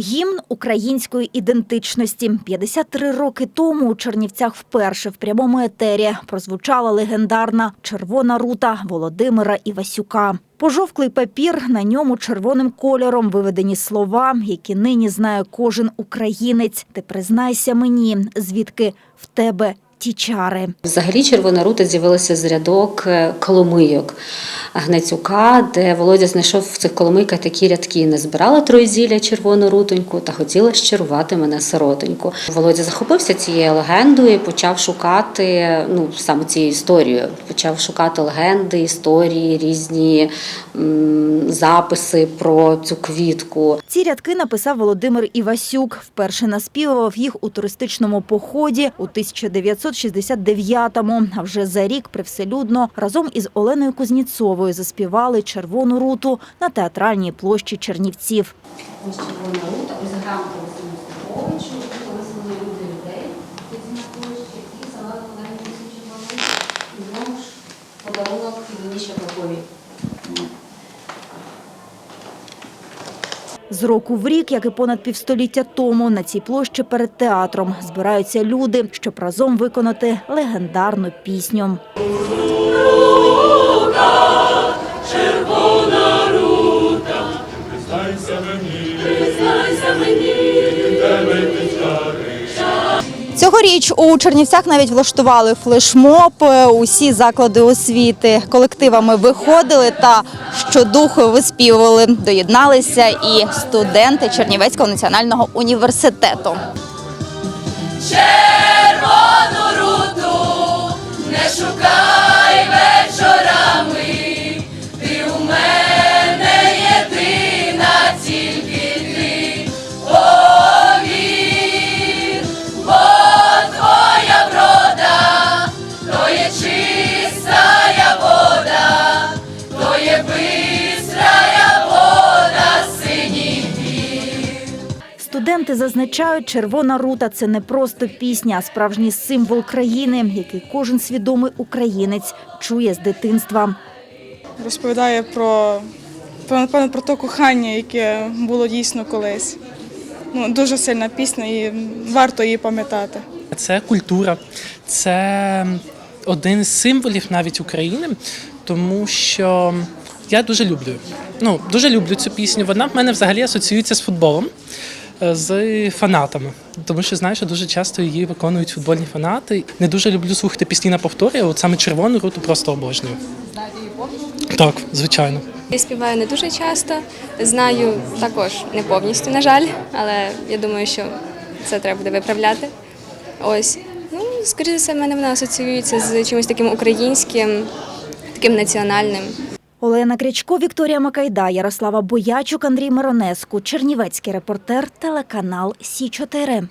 Гімн української ідентичності 53 роки тому у Чернівцях вперше в прямому етері прозвучала легендарна червона рута Володимира Івасюка. Пожовклий папір на ньому червоним кольором виведені слова, які нині знає кожен українець. Ти признайся мені, звідки в тебе ті чари. Взагалі червона рута з'явилася з рядок е, коломийок Гнецюка, де Володя знайшов в цих коломийках такі рядки. Не збирала троєзілля червону рутоньку та хотіла щарувати мене сиротоньку. Володя захопився цією легендою і почав шукати ну саме цією історією. Почав шукати легенди, історії, різні м, записи про цю квітку. Ці рядки написав Володимир Івасюк. Вперше наспівував їх у туристичному поході у 1969-му. А вже за рік привселюдно разом із Оленою Кузніцовою заспівали червону руту на театральній площі Чернівців. Ось червона рута, ось Стаховичу, коли звели люди людей, і знову ж подарунок Іваніша Попові. З року в рік, як і понад півстоліття тому, на цій площі перед театром збираються люди, щоб разом виконати легендарну пісню. Цьогоріч у Чернівцях навіть влаштували флешмоб. Е, Усі заклади освіти колективами виходили та щодуху виспівували. Доєдналися і студенти Чернівецького національного університету. Червону руту не шукай Студенти зазначають, червона рута це не просто пісня, а справжній символ країни, який кожен свідомий українець чує з дитинства. розповідає про, про напевно про те кохання, яке було дійсно колись. Ну, дуже сильна пісня і варто її пам'ятати. Це культура, це один з символів навіть України, тому що я дуже люблю. Ну, дуже люблю цю пісню. Вона в мене взагалі асоціюється з футболом, з фанатами. Тому що знаю, що дуже часто її виконують футбольні фанати. Не дуже люблю слухати пісні на повторі, а от саме червону руту просто обожнюю. Так, звичайно. Я співаю не дуже часто, знаю також не повністю, на жаль, але я думаю, що це треба буде виправляти. Ось. Ну, скоріше за в мене вона асоціюється з чимось таким українським, таким національним. Олена Крячко, Вікторія Макайда, Ярослава Боячук, Андрій Миронеску, Чернівецький репортер, телеканал Сі 4